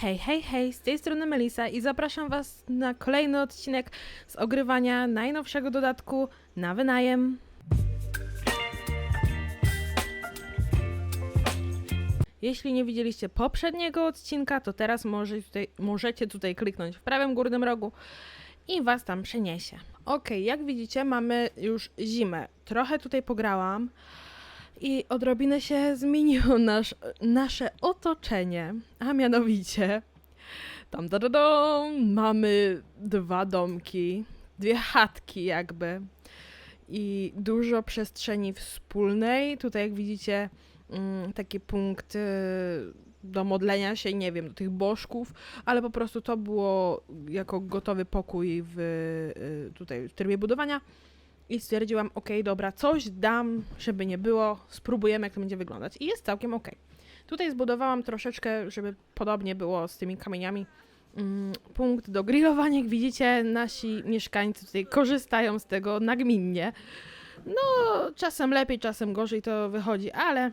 Hej, hej, hej, z tej strony Melisa i zapraszam Was na kolejny odcinek z ogrywania najnowszego dodatku na wynajem. Jeśli nie widzieliście poprzedniego odcinka, to teraz może tutaj, możecie tutaj kliknąć w prawym górnym rogu i Was tam przeniesie. Ok, jak widzicie, mamy już zimę. Trochę tutaj pograłam i odrobinę się zmieniło nasz, nasze otoczenie, a mianowicie tam da, da, dam, mamy dwa domki, dwie chatki jakby i dużo przestrzeni wspólnej. Tutaj jak widzicie mm, taki punkt y, do modlenia się, nie wiem, do tych bożków, ale po prostu to było jako gotowy pokój w, y, tutaj w trybie budowania i stwierdziłam, ok, dobra, coś dam, żeby nie było, spróbujemy, jak to będzie wyglądać. I jest całkiem ok. Tutaj zbudowałam troszeczkę, żeby podobnie było z tymi kamieniami, mm, punkt do grillowania. Jak widzicie, nasi mieszkańcy tutaj korzystają z tego nagminnie. No, czasem lepiej, czasem gorzej to wychodzi, ale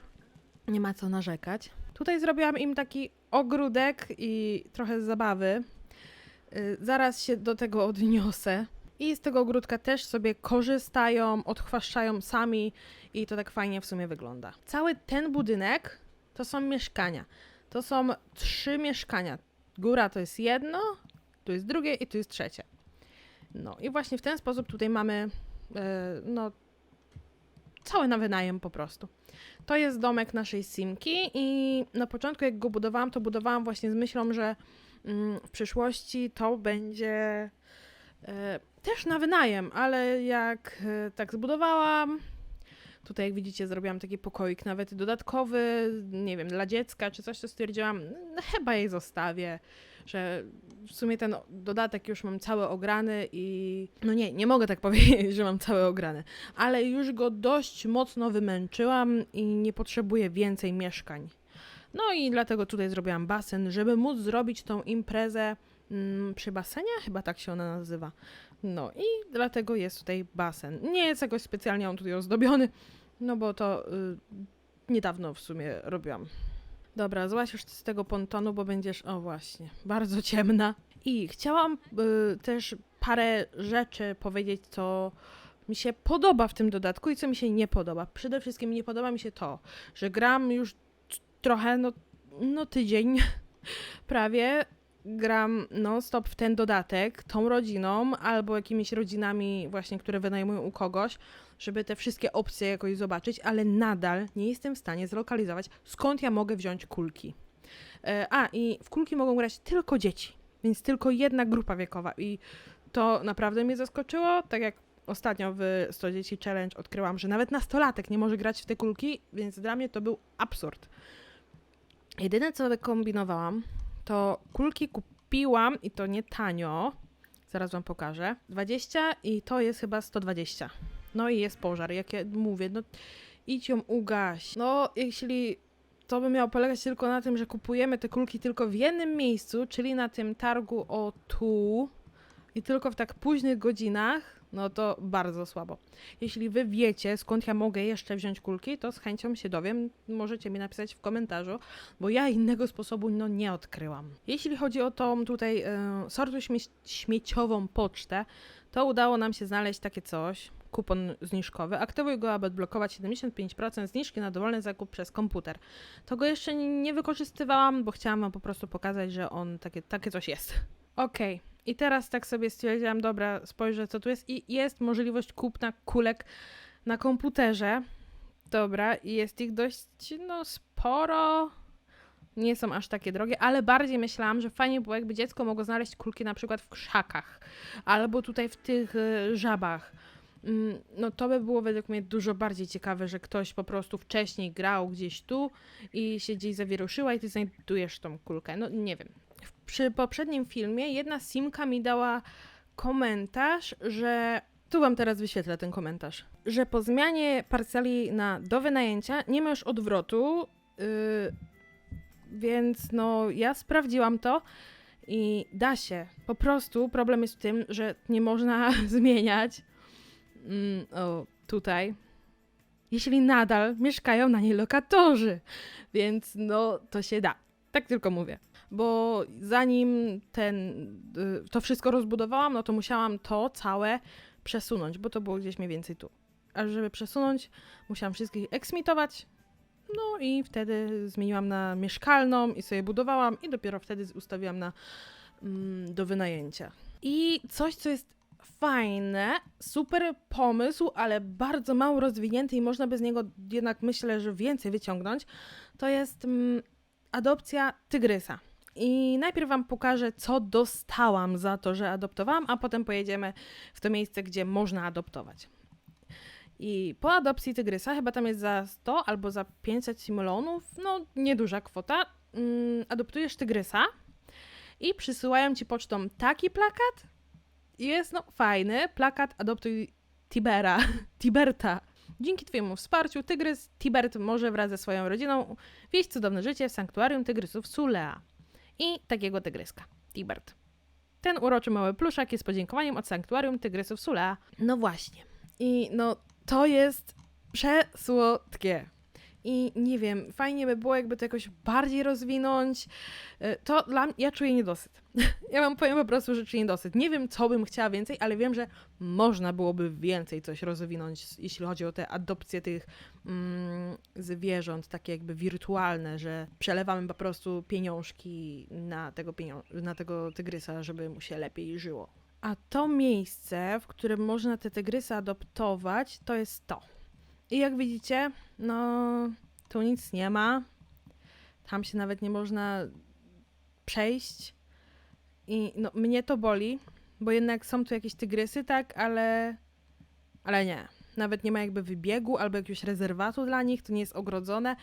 nie ma co narzekać. Tutaj zrobiłam im taki ogródek i trochę zabawy. Y, Zaraz się do tego odniosę. I z tego ogródka też sobie korzystają, odchwaszczają sami i to tak fajnie w sumie wygląda. Cały ten budynek to są mieszkania. To są trzy mieszkania. Góra to jest jedno, tu jest drugie i tu jest trzecie. No i właśnie w ten sposób tutaj mamy e, no cały na wynajem po prostu. To jest domek naszej Simki i na początku jak go budowałam, to budowałam właśnie z myślą, że mm, w przyszłości to będzie też na wynajem, ale jak e, tak zbudowałam, tutaj jak widzicie zrobiłam taki pokoik nawet dodatkowy, nie wiem, dla dziecka czy coś, to stwierdziłam, no, chyba jej zostawię, że w sumie ten dodatek już mam cały ograny i no nie, nie mogę tak powiedzieć, że mam cały ograny, ale już go dość mocno wymęczyłam i nie potrzebuję więcej mieszkań. No i dlatego tutaj zrobiłam basen, żeby móc zrobić tą imprezę przy basenie, chyba tak się ona nazywa. No i dlatego jest tutaj basen. Nie jest jakoś specjalnie on tutaj ozdobiony, no bo to y, niedawno w sumie robiłam. Dobra, złaś już z tego pontonu, bo będziesz, o właśnie, bardzo ciemna. I chciałam y, też parę rzeczy powiedzieć, co mi się podoba w tym dodatku i co mi się nie podoba. Przede wszystkim nie podoba mi się to, że gram już trochę, no, no tydzień prawie, gram non-stop w ten dodatek, tą rodziną albo jakimiś rodzinami właśnie, które wynajmują u kogoś, żeby te wszystkie opcje jakoś zobaczyć, ale nadal nie jestem w stanie zlokalizować, skąd ja mogę wziąć kulki. E, A, i w kulki mogą grać tylko dzieci, więc tylko jedna grupa wiekowa i to naprawdę mnie zaskoczyło, tak jak ostatnio w 100 dzieci challenge odkryłam, że nawet nastolatek nie może grać w te kulki, więc dla mnie to był absurd. Jedyne co wykombinowałam, to kulki kupiłam i to nie tanio. Zaraz wam pokażę. 20 i to jest chyba 120. No i jest pożar. Jak ja mówię, no idź ją ugaś. No, jeśli to by miało polegać tylko na tym, że kupujemy te kulki tylko w jednym miejscu, czyli na tym targu o tu i tylko w tak późnych godzinach, no to bardzo słabo. Jeśli wy wiecie, skąd ja mogę jeszcze wziąć kulki, to z chęcią się dowiem. Możecie mi napisać w komentarzu, bo ja innego sposobu no nie odkryłam. Jeśli chodzi o tą tutaj e, sortu śmie śmieciową pocztę, to udało nam się znaleźć takie coś. Kupon zniżkowy. Aktywuj go, aby odblokować 75% zniżki na dowolny zakup przez komputer. To go jeszcze nie wykorzystywałam, bo chciałam wam po prostu pokazać, że on takie, takie coś jest. Okej. I teraz tak sobie stwierdziłam, dobra, spojrzę co tu jest i jest możliwość kupna kulek na komputerze. Dobra, i jest ich dość, no sporo. Nie są aż takie drogie, ale bardziej myślałam, że fajnie było, jakby dziecko mogło znaleźć kulki na przykład w krzakach albo tutaj w tych y, żabach. Mm, No to by było według mnie dużo bardziej ciekawe, że ktoś po prostu wcześniej grał gdzieś tu i się gdzieś zawieruszyła i ty znajdujesz tą kulkę. No nie wiem. Przy poprzednim filmie jedna simka mi dała komentarz, że tu wam teraz wyświetlę ten komentarz, że po zmianie parceli na do wynajęcia nie ma już odwrotu, yy, więc no ja sprawdziłam to i da się. Po prostu problem jest w tym, że nie można zmieniać mm, o, tutaj, jeśli nadal mieszkają na niej lokatorzy, więc no to się da. Tak tylko mówię. Bo zanim ten, y, to wszystko rozbudowałam, no to musiałam to całe przesunąć, bo to było gdzieś mniej więcej tu. A żeby przesunąć, musiałam wszystkich eksmitować, no i wtedy zmieniłam na mieszkalną i sobie budowałam i dopiero wtedy ustawiłam na mm, do wynajęcia. I coś, co jest fajne, super pomysł, ale bardzo mało rozwinięty i można by z niego jednak myślę, że więcej wyciągnąć, to jest mm, adopcja tygrysa. I najpierw Wam pokażę, co dostałam za to, że adoptowałam, a potem pojedziemy w to miejsce, gdzie można adoptować. I po adopcji tygrysa, chyba tam jest za 100 albo za 500 simulonów, no nieduża kwota, mm, adoptujesz tygrysa i przysyłają Ci pocztą taki plakat. Jest no fajny, plakat adoptuj Tibera, Tiberta. Dzięki Twojemu wsparciu tygrys Tibert może wraz ze swoją rodziną wieść cudowne życie w sanktuarium tygrysów Sulea. I takiego tygryska, Tibert. Ten uroczy mały pluszak jest podziękowaniem od sanktuarium tygrysów Sulea. No właśnie. I no to jest przesłodkie. I nie wiem, fajnie by było, jakby to jakoś bardziej rozwinąć. Y, To dla ja czuję niedosyt. Ja wam powiem po prostu, że czuję niedosyt. Nie wiem, co bym chciała więcej, ale wiem, że można byłoby więcej coś rozwinąć, jeśli chodzi o te adopcje tych mm, zwierząt, takie jakby wirtualne, że przelewamy po prostu pieniążki na tego, pieniąż- na tego tygrysa, żeby mu się lepiej żyło. A to miejsce, w którym można te tygrysy adoptować, to jest to. I jak widzicie, no tu nic nie ma. Tam się nawet nie można przejść. I no, mnie to boli, bo jednak są tu jakieś tygrysy, tak, ale. Ale nie. Nawet nie ma jakby wybiegu albo jakiegoś rezerwatu dla nich, to nie jest ogrodzone.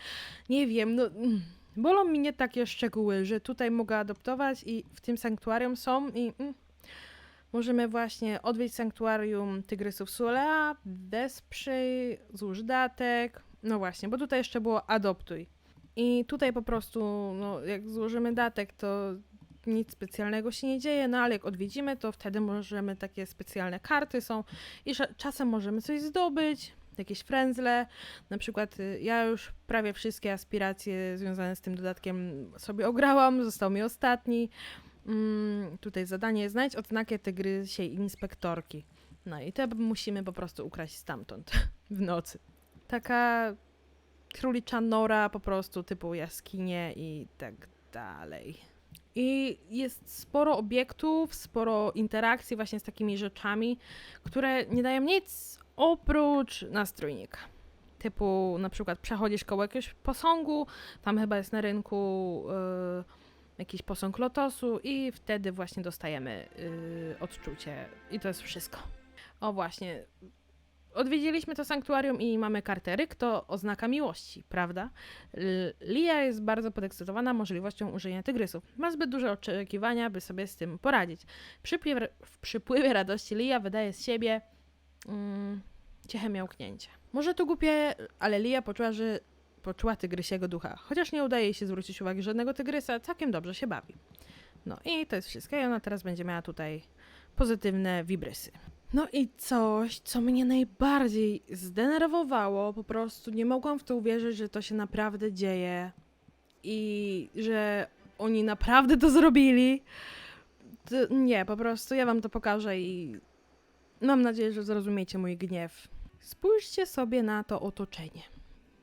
Nie wiem, no. mm, Bolą mnie takie szczegóły, że tutaj mogę adoptować i w tym sanktuarium są i. Mm, Możemy właśnie odwiedzić sanktuarium tygrysów Sulea, wesprzyj, złóż datek. No właśnie, bo tutaj jeszcze było adoptuj. I tutaj po prostu, no, jak złożymy datek, to nic specjalnego się nie dzieje, no ale jak odwiedzimy, to wtedy możemy takie specjalne karty są i czasem możemy coś zdobyć, jakieś frędzle. Na przykład y, ja już prawie wszystkie aspiracje związane z tym dodatkiem sobie ograłam, został mi ostatni. Mm, tutaj zadanie znajdź odznakę tygrysiej inspektorki. No i te musimy po prostu ukraść stamtąd w nocy. Taka królicza nora po prostu typu jaskinie i tak dalej. I jest sporo obiektów, sporo interakcji właśnie z takimi rzeczami, które nie dają nic oprócz nastrójnika. Typu na przykład przechodzisz koło jakiegoś posągu, tam chyba jest na rynku yy, jakiś posąg lotosu i wtedy właśnie dostajemy yy, odczucie. I to jest wszystko. O właśnie. Odwiedziliśmy to sanktuarium i mamy karteryk, to oznaka miłości, prawda? Lia jest bardzo podekscytowana możliwością użycia tygrysów. Ma zbyt duże oczekiwania, by sobie z tym poradzić. Przypływ, w przypływie radości Lia wydaje z siebie mm, ciche miałknięcie. Może to głupie, ale Lia poczuła, że poczuła tygrysiego ducha. Chociaż nie udaje się zwrócić uwagi żadnego tygrysa, całkiem dobrze się bawi. No i to jest wszystko. I ona teraz będzie miała tutaj pozytywne wibrysy. No i coś, co mnie najbardziej zdenerwowało, po prostu nie mogłam w to uwierzyć, że to się naprawdę dzieje i że oni naprawdę to zrobili. To, nie, po prostu ja wam to pokażę i mam nadzieję, że zrozumiecie mój gniew. Spójrzcie sobie na to otoczenie.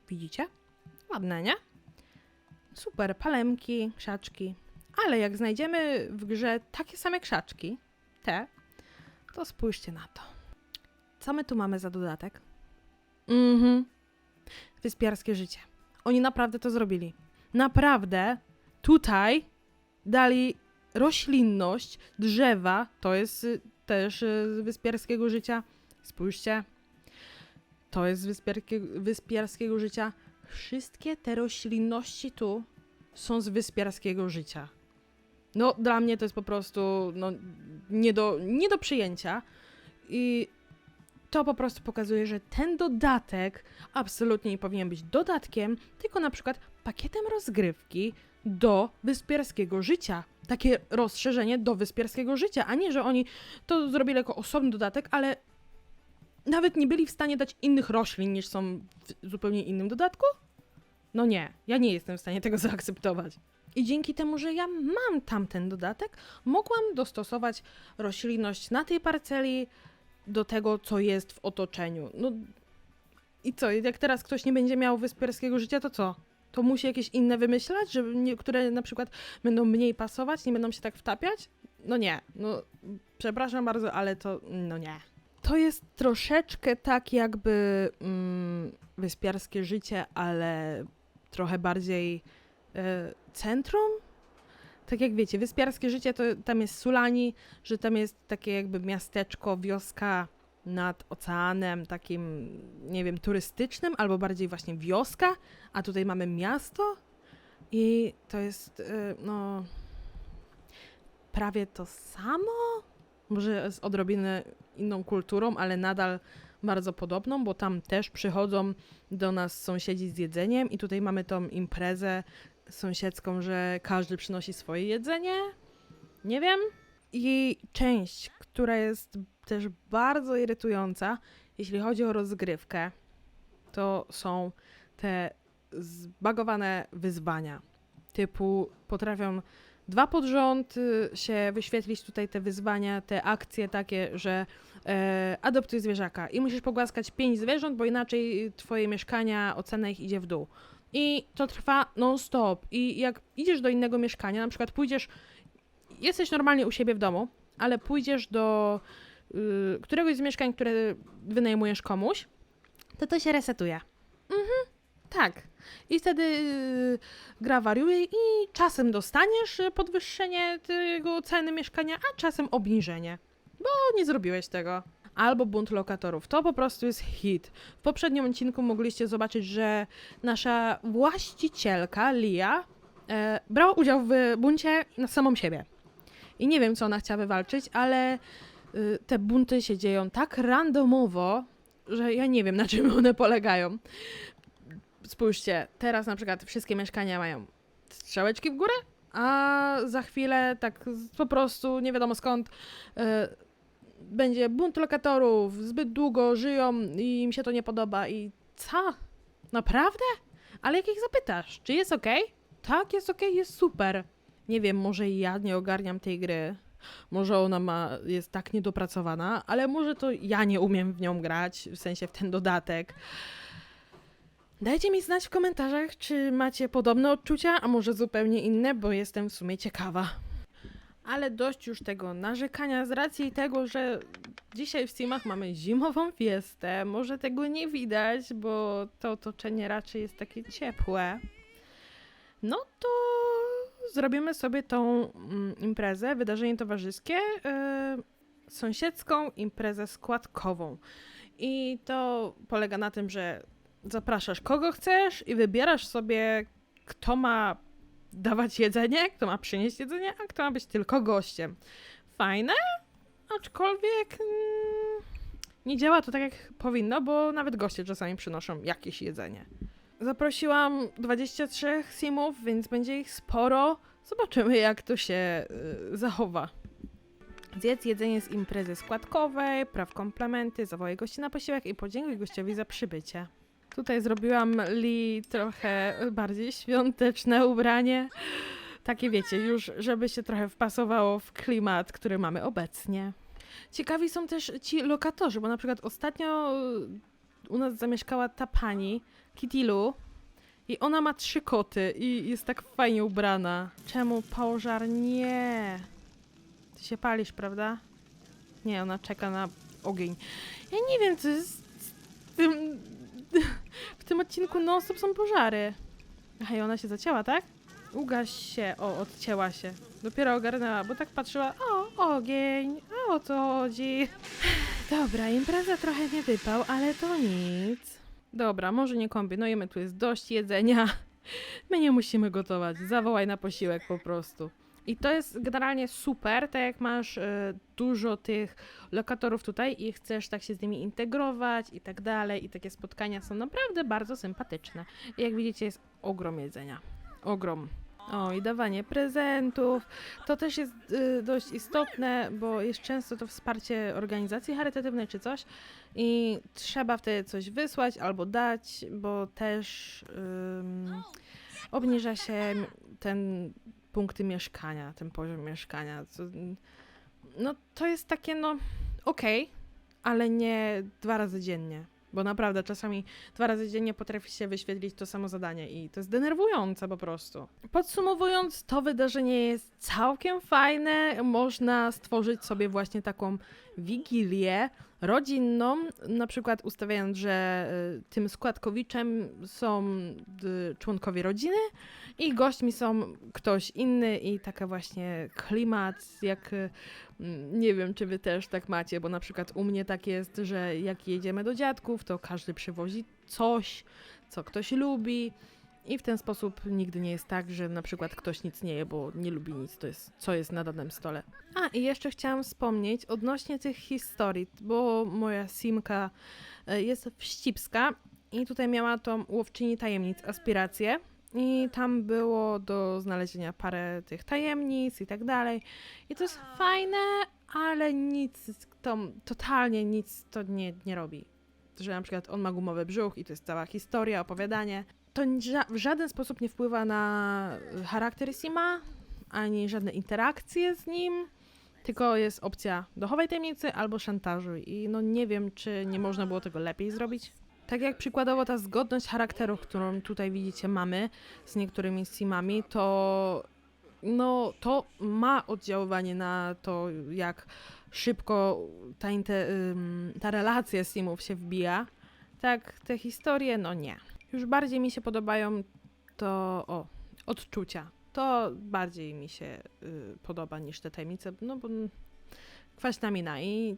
Widzicie? Ładne, nie? Super, palemki, krzaczki. Ale jak znajdziemy w grze takie same krzaczki, te, to spójrzcie na to. Co my tu mamy za dodatek? Mhm. Wyspiarskie życie. Oni naprawdę to zrobili. Naprawdę tutaj dali roślinność, drzewa, to jest y, też y, z wyspiarskiego życia. Spójrzcie. To jest z wyspiarskie, wyspiarskiego życia. Wszystkie te roślinności tu są z wyspiarskiego życia. No, dla mnie to jest po prostu no, nie, do, nie do przyjęcia. I to po prostu pokazuje, że ten dodatek absolutnie nie powinien być dodatkiem, tylko na przykład pakietem rozgrywki do wyspiarskiego życia. Takie rozszerzenie do wyspiarskiego życia, a nie, że oni to zrobili jako osobny dodatek, ale nawet nie byli w stanie dać innych roślin niż są w zupełnie innym dodatku? No nie, ja nie jestem w stanie tego zaakceptować. I dzięki temu, że ja mam tamten dodatek, mogłam dostosować roślinność na tej parceli do tego, co jest w otoczeniu. No i co, jak teraz ktoś nie będzie miał wyspiarskiego życia, to co? To musi jakieś inne wymyślać, żeby nie, które na przykład będą mniej pasować, nie będą się tak wtapiać? No nie, no przepraszam bardzo, ale to no nie. To jest troszeczkę tak jakby mm, wyspiarskie życie, ale trochę bardziej e, centrum. Tak jak wiecie, wyspiarskie życie to tam jest Sulani, że tam jest takie jakby miasteczko, wioska nad oceanem, takim, nie wiem, turystycznym, albo bardziej właśnie wioska, a tutaj mamy miasto i to jest, e, no, prawie to samo. Może z odrobinę inną kulturą, ale nadal bardzo podobną, bo tam też przychodzą do nas sąsiedzi z jedzeniem i tutaj mamy tą imprezę sąsiedzką, że każdy przynosi swoje jedzenie. Nie wiem. I część, która jest też bardzo irytująca, jeśli chodzi o rozgrywkę, to są te zbagowane wyzwania. Typu potrafią dwa pod rząd y, się wyświetlić tutaj te wyzwania, te akcje takie, że e, adoptuj zwierzaka i musisz pogłaskać pięć zwierząt, bo inaczej twoje mieszkania, ocena ich idzie w dół. I to trwa non-stop. I jak idziesz do innego mieszkania, na przykład pójdziesz, jesteś normalnie u siebie w domu, ale pójdziesz do y, któregoś z mieszkań, które wynajmujesz komuś, to to się resetuje. Mhm, tak. I wtedy y, gra wariuje i czasem dostaniesz podwyższenie tego ceny mieszkania, a czasem obniżenie, bo nie zrobiłeś tego. Albo bunt lokatorów. To po prostu jest hit. W poprzednim odcinku mogliście zobaczyć, że nasza właścicielka, Lia, e, brała udział w buncie na samą siebie. I nie wiem, co ona chciała wywalczyć, ale y, te bunty się dzieją tak randomowo, że ja nie wiem, na czym one polegają. Spójrzcie, teraz na przykład wszystkie mieszkania mają strzałeczki w górę, a za chwilę tak po prostu nie wiadomo skąd y, będzie bunt lokatorów, zbyt długo żyją i im się to nie podoba i co? Naprawdę? Ale jak ich zapytasz, czy jest ok? Tak, jest ok, jest super. Nie wiem, może ja nie ogarniam tej gry. Może ona ma, jest tak niedopracowana, ale może to ja nie umiem w nią grać, w sensie w ten dodatek. Dajcie mi znać w komentarzach, czy macie podobne odczucia, a może zupełnie inne, bo jestem w sumie ciekawa. Ale dość już tego narzekania z racji tego, że dzisiaj w Steamach mamy zimową fiestę. Może tego nie widać, bo to otoczenie raczej jest takie ciepłe. No to zrobimy sobie tą mm, imprezę, wydarzenie towarzyskie, yy, sąsiedzką imprezę składkową. I to polega na tym, że zapraszasz kogo chcesz i wybierasz sobie, kto ma dawać jedzenie, kto ma przynieść jedzenie, a kto ma być tylko gościem. Fajne, aczkolwiek mm, nie działa to tak jak powinno, bo nawet goście czasami przynoszą jakieś jedzenie. Zaprosiłam 23 simów, więc będzie ich sporo. Zobaczymy, jak to się y, zachowa. Zjedz jedzenie z imprezy składkowej, praw komplementy, zawołaj gości na posiłek i podziękuj gościowi za przybycie. Tutaj zrobiłam Li trochę bardziej świąteczne ubranie. Takie wiecie, już żeby się trochę wpasowało w klimat, który mamy obecnie. Ciekawi są też ci lokatorzy, bo na przykład ostatnio u nas zamieszkała ta pani, Kitilu, i ona ma trzy koty i jest tak fajnie ubrana. Czemu pożar? Nie. Ty się palisz, prawda? Nie, ona czeka na ogień. Ja nie wiem, co jest z tym... Tym odcinku non stop są pożary. I ona się zacięła, tak? Ugaś się. O, odcięła się. Dopiero ogarnęła, bo tak patrzyła. O, ogień. A o co chodzi? Dobra, impreza trochę nie wypał, ale to nic. Dobra, może nie kombinujemy, tu jest dość jedzenia. My nie musimy gotować. Zawołaj na posiłek po prostu. I to jest generalnie super, tak jak masz e, dużo tych lokatorów tutaj i chcesz tak się z nimi integrować i tak dalej. I takie spotkania są naprawdę bardzo sympatyczne. I jak widzicie, jest ogrom jedzenia. Ogrom. O, i dawanie prezentów. To też jest y, dość istotne, bo jest często to wsparcie organizacji charytatywnej czy coś i trzeba wtedy coś wysłać albo dać, bo też ym, obniża się ten punkty mieszkania, ten poziom mieszkania. No to jest takie, no okej, ale nie dwa razy dziennie. Bo naprawdę czasami dwa razy dziennie potrafi się wyświetlić to samo zadanie i to jest denerwujące po prostu. Podsumowując, to wydarzenie jest całkiem fajne. Można stworzyć sobie właśnie taką wigilię rodzinną, na przykład ustawiając, że y, tym składkowiczem są y, członkowie rodziny i gośćmi są ktoś inny i taka właśnie klimat, jak y, mm, nie wiem, czy wy też tak macie, bo na przykład u mnie tak jest, że jak jedziemy do dziadków, to każdy przywozi coś, co ktoś lubi. I w ten sposób nigdy nie jest tak, że na przykład ktoś nic nie je, bo nie lubi nic, to jest, co jest na danym stole. A, i jeszcze chciałam wspomnieć odnośnie tych historii, bo moja simka e, jest wścibska i tutaj miała tą łowczyni tajemnic aspirację i tam było do znalezienia parę tych tajemnic i tak dalej. I to jest fajne, ale nic, to, totalnie nic to nie, nie robi. Że na przykład on ma gumowy brzuch i to jest cała historia, opowiadanie. To w żaden sposób nie wpływa na charakter Sima, ani żadne interakcje z nim, tylko jest opcja dochowej tajemnicy albo szantażu i no nie wiem, czy nie można było tego lepiej zrobić. Tak jak przykładowo ta zgodność charakteru, którą tutaj widzicie mamy z niektórymi simami, to no to ma oddziaływanie na to, jak szybko ta, ta relacja simów się wbija. Tak, te historie, no nie. Już bardziej mi się podobają to, o, odczucia. To bardziej mi się y, podoba niż te tajemnice, no bo kwaśna mina i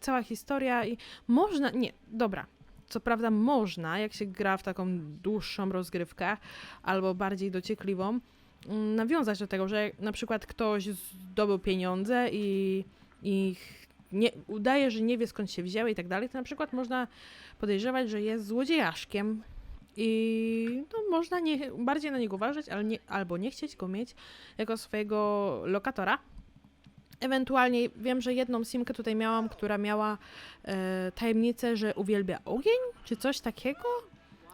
cała historia i można, nie, dobra, co prawda można, jak się gra w taką dłuższą rozgrywkę albo bardziej dociekliwą, mm, nawiązać do tego, że na przykład ktoś zdobył pieniądze i, i nie, udaje, że nie wie skąd się wzięły i tak dalej, to na przykład można podejrzewać, że jest złodziejaszkiem i no, można nie, bardziej na niego uważać, ale nie, albo nie chcieć go mieć jako swojego lokatora. Ewentualnie wiem, że jedną simkę tutaj miałam, która miała e, tajemnicę, że uwielbia ogień, czy coś takiego.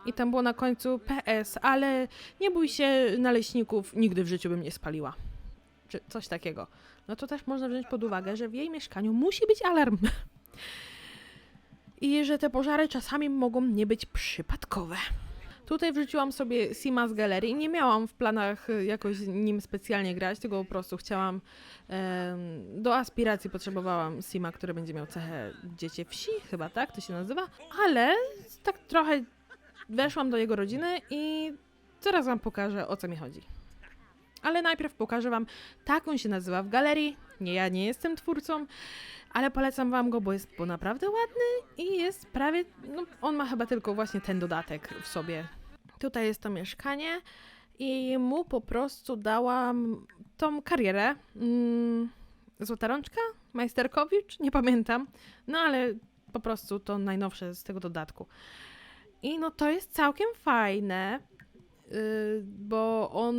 I tam było na końcu PS, ale nie bój się naleśników, nigdy w życiu bym nie spaliła. Czy coś takiego. No to też można wziąć pod uwagę, że w jej mieszkaniu musi być alarm. I że te pożary czasami mogą nie być przypadkowe. Tutaj wrzuciłam sobie Sima z galerii. Nie miałam w planach y, jakoś nim specjalnie grać, tylko po prostu chciałam. do aspiracji potrzebowałam Sima, który będzie miał cechę dziecię wsi, chyba tak to się nazywa. Ale tak trochę weszłam do jego rodziny i zaraz wam pokażę o co mi chodzi. Ale najpierw pokażę wam, tak on się nazywa w galerii. Nie, ja nie jestem twórcą, ale polecam wam go, bo jest bo naprawdę ładny i jest prawie, no on ma chyba tylko właśnie ten dodatek w sobie. Tutaj jest to mieszkanie i mu po prostu dałam tą karierę. Mm, Złota rączka? Majsterkowicz? Nie pamiętam. No ale po prostu to najnowsze z tego dodatku. I no to jest całkiem fajne, yy, bo on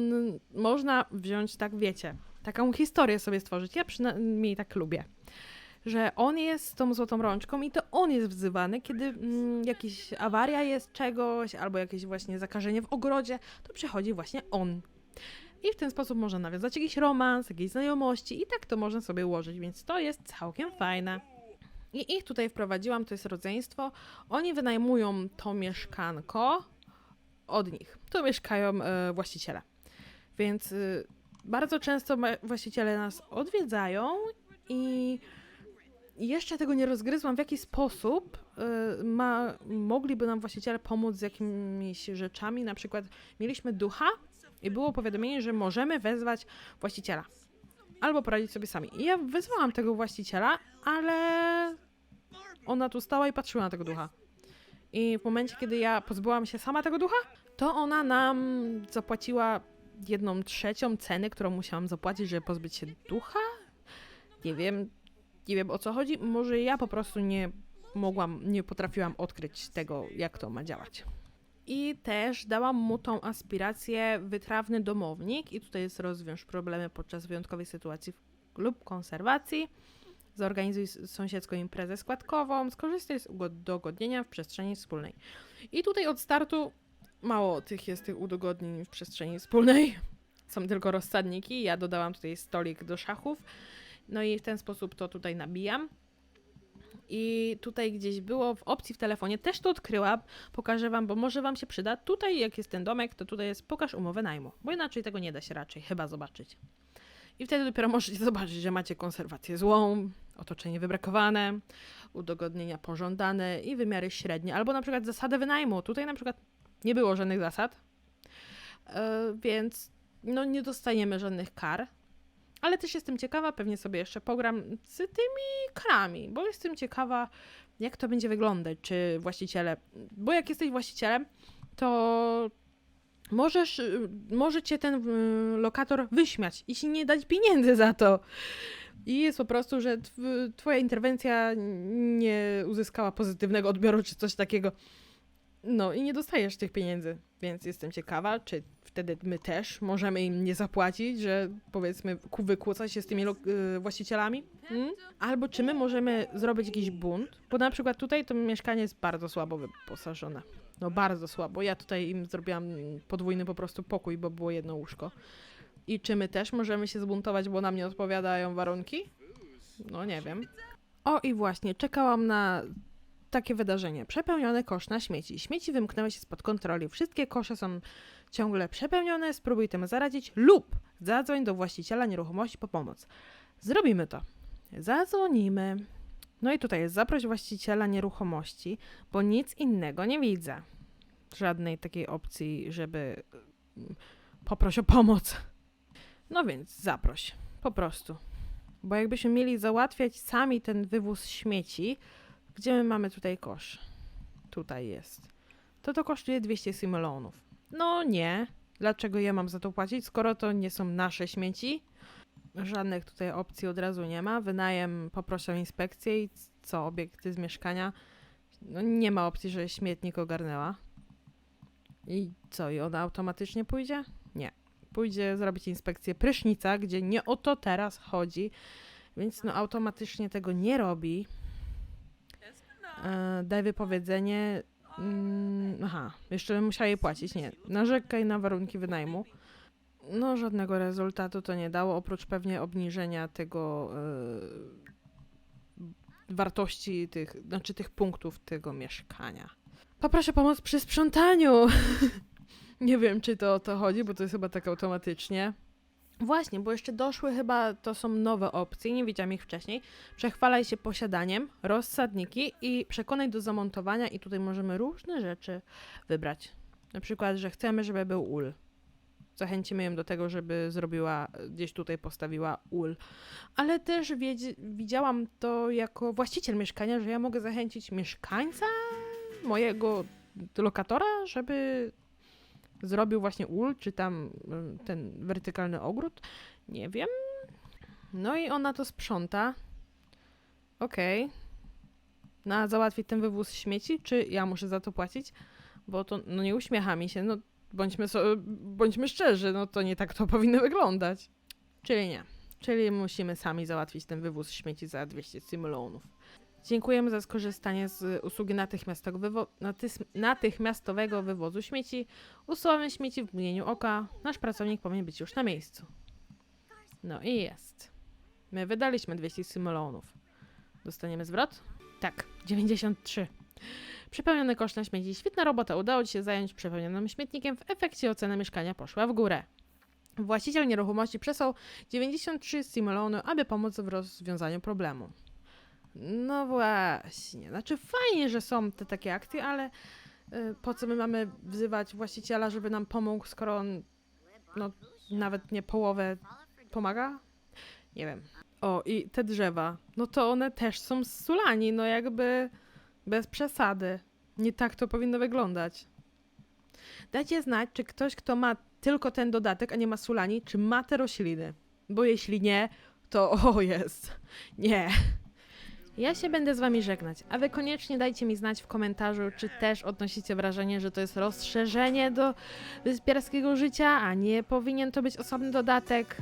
można wziąć tak, wiecie, taką historię sobie stworzyć. Ja przynajmniej tak lubię. Że on jest tą złotą rączką i to on jest wzywany, kiedy mm, jakaś awaria jest czegoś, albo jakieś właśnie zakażenie w ogrodzie, to przychodzi właśnie on. I w ten sposób można nawiązać jakiś romans, jakieś znajomości i tak to można sobie ułożyć, więc to jest całkiem fajne. I ich tutaj wprowadziłam, to jest rodzeństwo. Oni wynajmują to mieszkanko od nich. Tu mieszkają e, właściciele. Więc y, bardzo często właściciele nas odwiedzają i jeszcze tego nie rozgryzłam, w jaki sposób y, ma, mogliby nam właściciele pomóc z jakimiś rzeczami. Na przykład mieliśmy ducha i było powiadomienie, że możemy wezwać właściciela. Albo poradzić sobie sami. I ja wezwałam tego właściciela, ale ona tu stała i patrzyła na tego ducha. I w momencie, kiedy ja pozbyłam się sama tego ducha, to ona nam zapłaciła jedną trzecią ceny, którą musiałam zapłacić, żeby pozbyć się ducha. Nie wiem, nie wiem o co chodzi. Może ja po prostu nie mogłam, nie potrafiłam odkryć tego, jak to ma działać. I też dałam mu tą aspirację wytrawny domownik i tutaj jest rozwiąż problemy podczas wyjątkowej sytuacji lub konserwacji. Zorganizuj sąsiedzką imprezę składkową, skorzystaj z ugod- dogodnienia w przestrzeni wspólnej. I tutaj od startu mało tych jest tych udogodnień w przestrzeni wspólnej. Są tylko rozsadniki. Ja dodałam tutaj stolik do szachów. No i w ten sposób to tutaj nabijam. I tutaj gdzieś było w opcji w telefonie, też to odkryłam, pokażę wam, bo może wam się przyda. Tutaj, jak jest ten domek, to tutaj jest pokaż umowę najmu, bo inaczej tego nie da się raczej chyba zobaczyć. I wtedy dopiero możecie zobaczyć, że macie konserwację złą, otoczenie wybrakowane, udogodnienia pożądane i wymiary średnie, albo na przykład zasadę wynajmu. Tutaj na przykład nie było żadnych zasad, e, więc no nie dostajemy żadnych kar. Ale też jestem ciekawa, pewnie sobie jeszcze pogram z tymi karami, bo jestem ciekawa, jak to będzie wyglądać, czy właściciele, bo jak jesteś właścicielem, to możesz, może cię ten y, lokator wyśmiać i ci nie dać pieniędzy za to. I jest po prostu, że tw- twoja interwencja nie uzyskała pozytywnego odbioru, czy coś takiego. No i nie dostajesz tych pieniędzy, więc jestem ciekawa, czy wtedy my też możemy im nie zapłacić, że powiedzmy ku- wykłóca się z tymi y, właścicielami. Mm? Albo czy my możemy zrobić jakiś bunt, bo na przykład tutaj to mieszkanie jest bardzo słabo wyposażone. No bardzo słabo. Ja tutaj im zrobiłam podwójny po prostu pokój, bo było jedno łóżko. I czy my też możemy się zbuntować, bo nam nie odpowiadają warunki? No nie wiem. O i właśnie, czekałam na takie wydarzenie. Przepełniony kosz na śmieci. Śmieci wymknęły się spod kontroli. Wszystkie kosze są ciągle przepełnione. Spróbuj temu zaradzić lub zadzwoń do właściciela nieruchomości po pomoc. Zrobimy to. Zadzwonimy. No i tutaj jest zaproś właściciela nieruchomości, bo nic innego nie widzę. Żadnej takiej opcji, żeby mm, poproś o pomoc. No więc zaproś. Po prostu. Bo jakbyśmy mieli załatwiać sami ten wywóz śmieci, gdzie my mamy tutaj kosz? Tutaj jest. To to kosztuje 200 simulonów. No nie. Dlaczego ja mam za to płacić, skoro to nie są nasze śmieci? Żadnych tutaj opcji od razu nie ma. Wynajem poproszę o inspekcję i co, obiekty z mieszkania? No nie ma opcji, że śmietnik ogarnęła. I co, i ona automatycznie pójdzie? Nie. Pójdzie zrobić inspekcję prysznica, gdzie nie o to teraz chodzi, więc no automatycznie tego nie robi. E, daj wypowiedzenie. Mm, aha, jeszcze musiała jej płacić. Nie. Narzekaj na warunki wynajmu. No, żadnego rezultatu to nie dało, oprócz pewnie obniżenia tego e, wartości tych, znaczy tych punktów tego mieszkania. Poproszę pomoc przy sprzątaniu. nie wiem, czy to o to chodzi, bo to jest chyba tak automatycznie. Właśnie, bo jeszcze doszły chyba, to są nowe opcje, nie widziałam ich wcześniej. Przechwalaj się posiadaniem, rozsadniki i przekonaj do zamontowania i tutaj możemy różne rzeczy wybrać. Na przykład, że chcemy, żeby był ul. Zachęcimy ją do tego, żeby zrobiła, gdzieś tutaj postawiła ul. Ale też wiedz, widziałam to jako właściciel mieszkania, że ja mogę zachęcić mieszkańca mojego lokatora, żeby zrobił właśnie ul, czy tam y, ten wertykalny ogród. Nie wiem. No i ona to sprząta. Okej. No a załatwić ten wywóz śmieci, czy ja muszę za to płacić? Bo to, no nie uśmiecha mi się, no bądźmy, so, bądźmy szczerzy, no to nie tak to powinno wyglądać. Czyli nie. Czyli musimy sami załatwić ten wywóz śmieci za 200 simulonów. Dziękujemy za skorzystanie z usługi natychmiastowego, natychmiastowego wywozu śmieci. Usuwamy śmieci w mgnieniu oka. Nasz pracownik powinien być już na miejscu. No i jest. My wydaliśmy 200 simulonów. Dostaniemy zwrot? Tak, 93. Przepełniony kosz na śmieci. Świetna robota. Udało Ci się zająć przepełnionym śmietnikiem. W efekcie ocena mieszkania poszła w górę. Właściciel nieruchomości przesłał 93 simulony, aby pomóc w rozwiązaniu problemu. No właśnie. Znaczy fajnie, że są te takie akcje, ale y, po co my mamy wzywać właściciela, żeby nam pomógł, skoro on no, nawet nie połowę pomaga? Nie wiem. O, i te drzewa. No to one też są z sulani, no jakby bez przesady. Nie tak to powinno wyglądać. Dajcie znać, czy ktoś, kto ma tylko ten dodatek, a nie ma sulani, czy ma te rośliny. Bo jeśli nie, to o jest. Nie. Ja się będę z wami żegnać, a wy koniecznie dajcie mi znać w komentarzu, czy też odnosicie wrażenie, że to jest rozszerzenie do wyspiarskiego życia, a nie powinien to być osobny dodatek.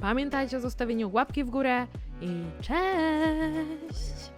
Pamiętajcie o zostawieniu łapki w górę i cześć!